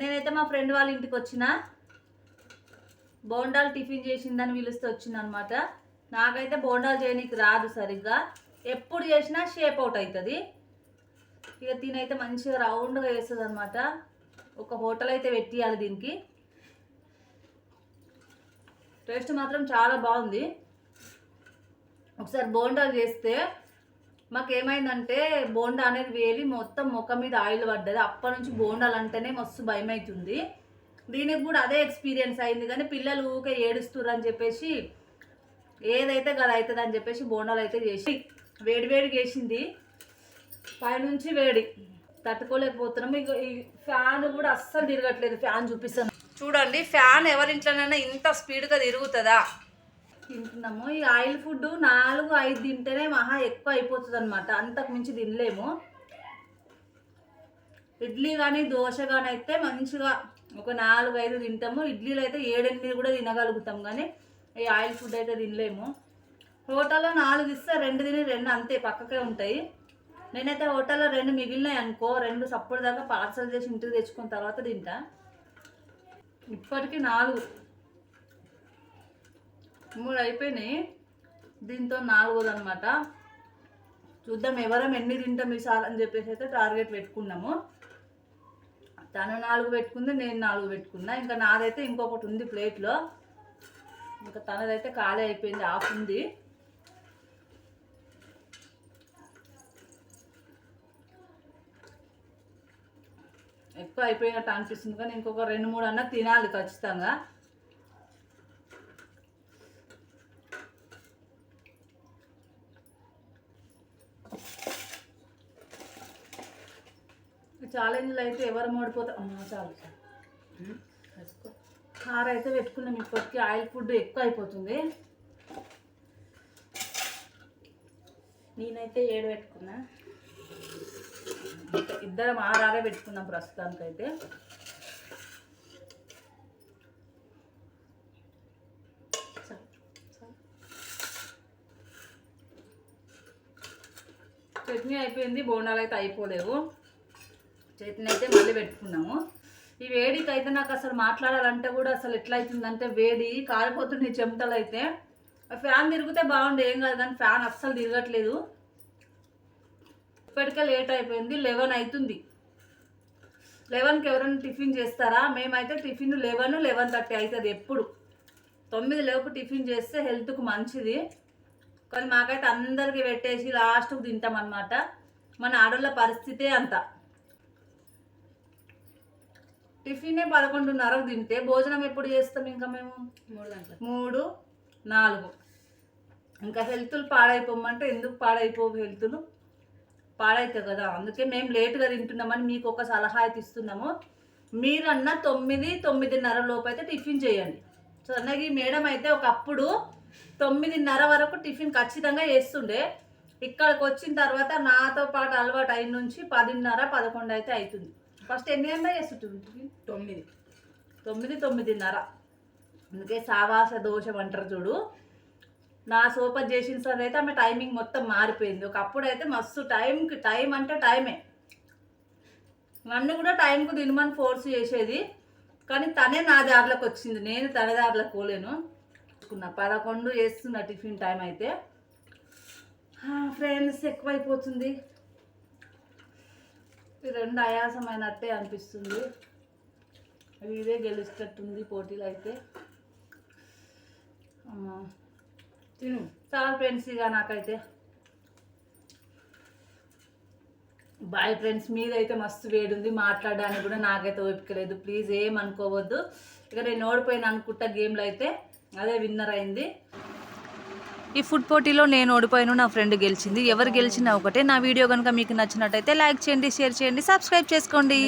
నేనైతే మా ఫ్రెండ్ వాళ్ళ ఇంటికి వచ్చిన. బోండాలు టిఫిన్ చేసిందని పిలుస్తూ వచ్చింది అనమాట నాకైతే బోండాలు చేయనీకి రాదు సరిగ్గా. ఎప్పుడు చేసినా షేప్ అవుట్ అవుతుంది. ఇక తినైతే మంచిగా రౌండ్గా వేస్తుంది అనమాట ఒక హోటల్ అయితే పెట్టియాలి దీనికి. టేస్ట్ మాత్రం చాలా బాగుంది. ఒకసారి బోండాలు చేస్తే మాకు ఏమైందంటే బోండా అనేది వేలి మొత్తం ముఖం మీద ఆయిల్ పడ్డది. అప్పటి నుంచి బోండాలు అంటేనే మస్తు భయం అవుతుంది దీనికి కూడా అదే ఎక్స్పీరియన్స్ అయింది. కానీ పిల్లలు ఊకే ఏడుస్తుర్రు అని చెప్పేసి ఏదైతే కదా అవుతుంది అని చెప్పేసి బోండాలు అయితే చేసి వేడి వేడిగా వేసింది పైనుంచి వేడి. తట్టుకోలేకపోతున్నాం. ఇక ఈ ఫ్యాన్ కూడా అస్సలు తిరగట్లేదు. ఫ్యాన్ చూపిస్తాను. చూడండి ఫ్యాన్ ఎవరింట్లోనైనా ఇంత స్పీడ్గా తిరుగుతుందా? తింటున్నాము. ఈ ఆయిల్ ఫుడ్ నాలుగు ఐదు తింటేనే మహా ఎక్కువ అయిపోతుంది అనమాట అంతకు మించి తినలేము. ఇడ్లీ కానీ దోశ కానీ అయితే మంచిగా ఒక నాలుగు ఐదు తింటాము. ఇడ్లీలు అయితే ఏడెనిమిది కూడా తినగలుగుతాం కానీ ఈ ఆయిల్ ఫుడ్ అయితే తినలేము. హోటల్లో నాలుగు ఇస్తే రెండు తిని రెండు అంతే పక్కకే ఉంటాయి. నేనైతే హోటల్లో రెండు మిగిలినాయి అనుకో రెండు సప్పుడు దాకా పార్సల్ చేసి ఇంటికి తెచ్చుకున్న తర్వాత తింటా. ఇప్పటికీ నాలుగు. మూడు అయిపోయినాయి. దీంతో నాలుగోది అనమాట చూద్దాం ఎవరం ఎన్ని తింటాం ఈసారి అని చెప్పేసి అయితే టార్గెట్ పెట్టుకున్నాము. తను నాలుగు పెట్టుకుంది నేను నాలుగు పెట్టుకున్నా. ఇంకా నాదైతే ఇంకొకటి ఉంది ప్లేట్లో. ఇంకా తనదైతే ఖాళీ అయిపోయింది ఆఫ్ ఉంది. ఎక్కువ అయిపోయినట్టు అనిపిస్తుంది కానీ ఇంకొక రెండు మూడు అన్న తినాలి ఖచ్చితంగా. ఛాలెంజ్లు అయితే ఎవరు అమ్మా చాలు. కారం అయితే పెట్టుకున్నాం ఇప్పటికి ఆయిల్ ఫుడ్ ఎక్కువ అయిపోతుంది నేనైతే ఏడు పెట్టుకున్నా. ఇద్దరం ఆరారే పెట్టుకున్నాం ప్రస్తుతానికైతే. చట్నీ అయిపోయింది బోండాలు అయితే అయిపోలేవు. చట్నీ అయితే మళ్ళీ పెట్టుకున్నాము. ఈ వేడికి అయితే నాకు అసలు మాట్లాడాలంటే కూడా అసలు ఎట్లా అవుతుందంటే వేడి కాలిపోతుంది చెమటలు అయితే. ఆ ఫ్యాన్ తిరిగితే బాగుండే ఏం కాదు కానీ ఫ్యాన్ అస్సలు తిరగట్లేదు. ఇప్పటికే లేట్ అయిపోయింది లెవెన్ అవుతుంది. లెవెన్కి ఎవరైనా టిఫిన్ చేస్తారా? మేమైతే టిఫిన్ లెవెన్ లెవెన్ థర్టీ అవుతుంది ఎప్పుడు. తొమ్మిది లోపు టిఫిన్ చేస్తే హెల్త్కు మంచిది. కానీ మాకైతే అందరికి పెట్టేసి లాస్ట్కు తింటాం అనమాట మన ఆడోళ్ళ పరిస్థితే అంత. టిఫినే పదకొండున్నరకు తింటే భోజనం ఎప్పుడు చేస్తాం ఇంకా మేము? మూడు నాలుగు. ఇంకా హెల్త్లు పాడైపోమంటే ఎందుకు పాడైపోవు హెల్త్లు పాడైతాయి కదా. అందుకే మేము లేట్గా తింటున్నామని మీకు ఒక సలహా అయితే ఇస్తున్నాము. మీరన్నా తొమ్మిది తొమ్మిదిన్నర లోపు అయితే టిఫిన్ చేయండి. సో ఈ మేడం అయితే ఒకప్పుడు తొమ్మిదిన్నర వరకు టిఫిన్ ఖచ్చితంగా చేస్తుండే. ఇక్కడికి వచ్చిన తర్వాత నాతో పాటు అలవాటు అయిన నుంచి పదిన్నర పదకొండు అయితే అవుతుంది ఫస్ట్ ఎన్ని గంటల చేస్తుంటుంది టిఫిన్ తొమ్మిది. తొమ్మిది తొమ్మిదిన్నర. అందుకే సావాస దోషం అంటారు చూడు. నా సూపర్ చేసిన సార్ అయితే ఆమె టైమింగ్ మొత్తం మారిపోయింది. ఒకప్పుడు అయితే మస్తు టైంకి టైం అంటే టైమే. నన్ను కూడా టైంకు తినమని ఫోర్స్ చేసేది. కానీ తనే నా దారిలోకి వచ్చింది. నేను తన దారిలోకి పోలేను. నా పదకొండు వేస్తున్న టిఫిన్ టైం అయితే. ఫ్రెండ్స్ ఎక్కువైపోతుంది. ఈ రెండు ఆయాసమైనట్టే అనిపిస్తుంది. ఇదే గెలిచేటట్టుంది పోటీలు అయితే. తిను. చాలా ఫ్రెండ్స్ ఇక నాకైతే. బాయ్ ఫ్రెండ్స్ మీదైతే మస్తు వేడి ఉంది మాట్లాడడానికి కూడా నాకైతే ఓపిక లేదు. ప్లీజ్ ఏం అనుకోవద్దు ఇక నేను ఓడిపోయిన అనుకుంటా గేమ్లో అయితే అదే విన్నర్ అయింది. ఈ ఫుడ్ పోటీలో నేను ఓడిపోయాను నా ఫ్రెండ్ గెలిచింది. ఎవరు గెలిచినా ఒకటే. నా వీడియో కనుక మీకు నచ్చినట్టయితే లైక్ చేయండి షేర్ చేయండి సబ్స్క్రైబ్ చేసుకోండి.